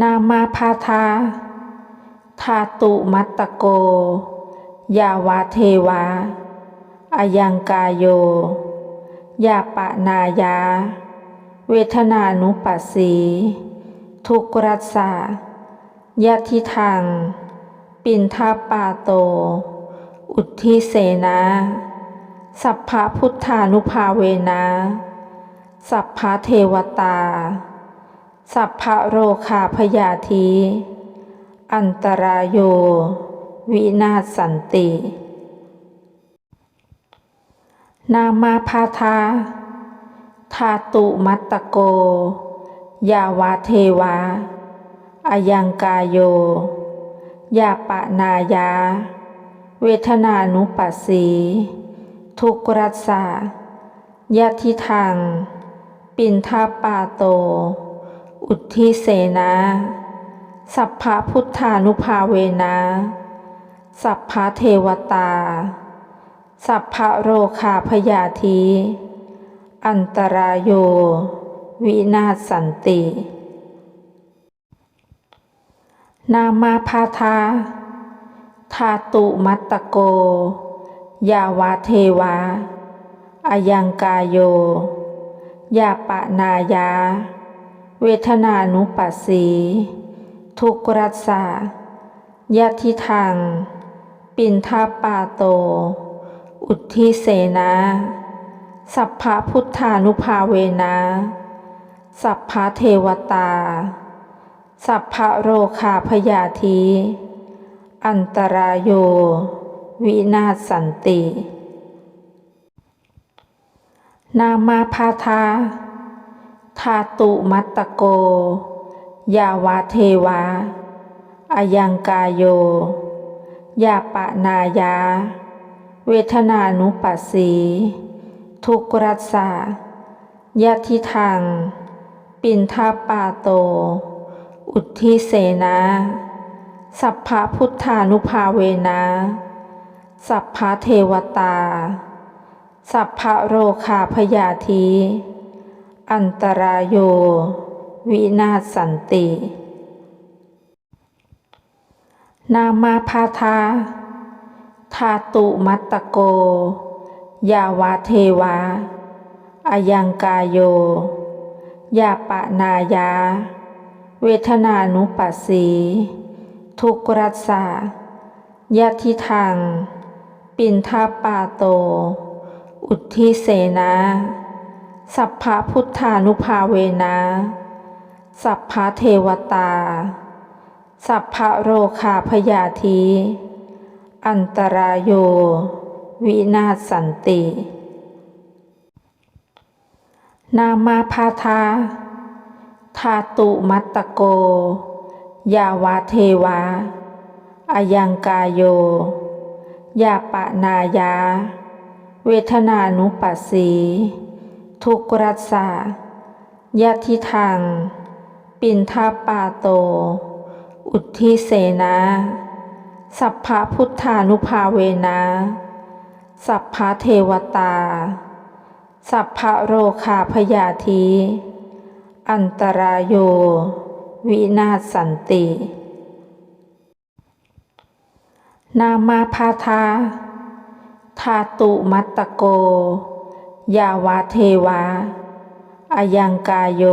นามาพาทาทาตุมัตตโก ยาวาเทวา อายังกายโย ยาปะนายา เวทนานุปัสสี ทุกรัสสะยะทิทังปินทาปาโต อุทธิเสนา สัพพะพุทธานุภาเวนะ สัพพะเทวตา สัพพะโรคาพยาธีอันตรายโย วินาศสันติ นามาพาทาทาตุมัตตโก ยาวาเทวา อายังกายโย ยาปะนายา เวทนานุปัสสี ทุกรัสสะยะทิทังปินทาปาโต อุทธิเสนา สัพพะพุทธานุภาเวนะ สัพพะเทวตา สัพพะโรคาพยาธีอันตรายโย วินาศสันติ นามาพาทาทาตุมัตตโก ยาวาเทวาอายังกายโย ยาปะนายา เวทนานุปัสสี ทุกรัสสะยะทิทังปินทาปาโต อุทธิเสนา สัพพะพุทธานุภาเวนะ สัพพะเทวตา สัพพะโรคาพยาธีอันตรายโย วินาศสันติ นามาพาทา ทาตุมัตตโก ยาวาเทวา อายังกายโย ยาปะนายา เวทนานุปัสสี ทุกรัสสะยะทิทังปินทาปาโต อุทธิเสนา สัพพะพุทธานุภาเวนะ สัพพะเทวตา สัพพะโรคาพยาธี อันตรายโย วินาสันติ นามาพาทาทาตุมัตตโก ยาวาเทวา อายังกายโย ยาปะนายา เวทนานุปัสสี ทุกรัสสะยะทิทังปินทาปาโต อุทธิเสนา สัพพะพุทธานุภาเวนะ สัพพะเทวตา สัพพะโรคาพยาธีอันตรายโย วินาศสันติ นามาพาทาทาตุมัตตโก ยาวาเทวา อายังกายโย ยาปะนายา เวทนานุปัสสี ทุกรัสสะยะทิทัง ปินทาปาโต อุทธิเสนา สัพพะพุทธานุภาเวนะ สัพพะเทวตา สัพพะโรคาพยาธีอันตรายโย วินาศสันติ นามาพาทา ทาตุมัตตโก ยาวาเทวา อายังกายโย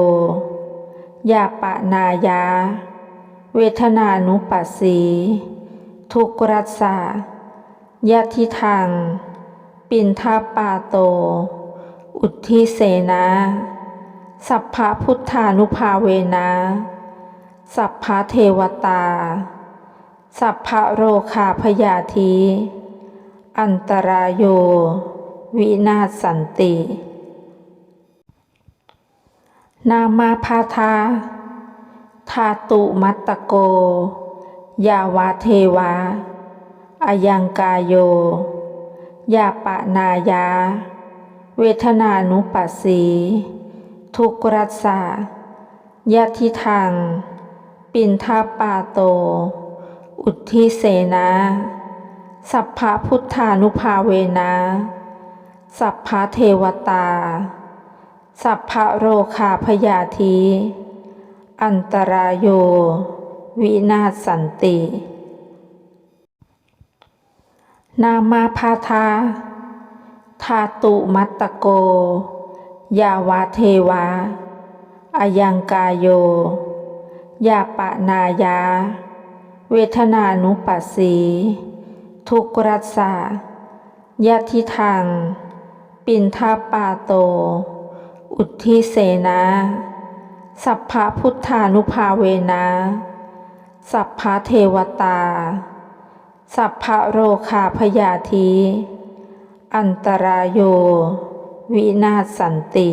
ยาปะนายา เวทนานุปัสสี ทุกรัสสะยะทิทังปินทาปาโต อุทธิเสนา สัพพะพุทธานุภาเวนะ สัพพะเทวตา สัพพะโรคาพยาธีอันตรายโย วินาศสันติ นามาพาทาทาตุมัตตโก ยาวาเทวา อายังกายโย ยาปะนายา เวทนานุปัสสี ทุกรัสสะยะทิทังปินทาปาโต อุทธิเสนา สัพพะพุทธานุภาเวนะ สัพพะเทวตา สัพพะโรคาพยาธีอันตรายโย วินาศสันติ นามาพาทาทาตุมัตตโก ยาวาเทวาอายังกายโย ยาปะนายา เวทนานุปัสสี ทุกรัสสะยะทิทัง ปินทาปาโต อุทธิเสนา สัพพะพุทธานุภาเวนะ สัพพะเทวตา สัพพะโรคาพยาธีอันตรายโย วินาศสันติ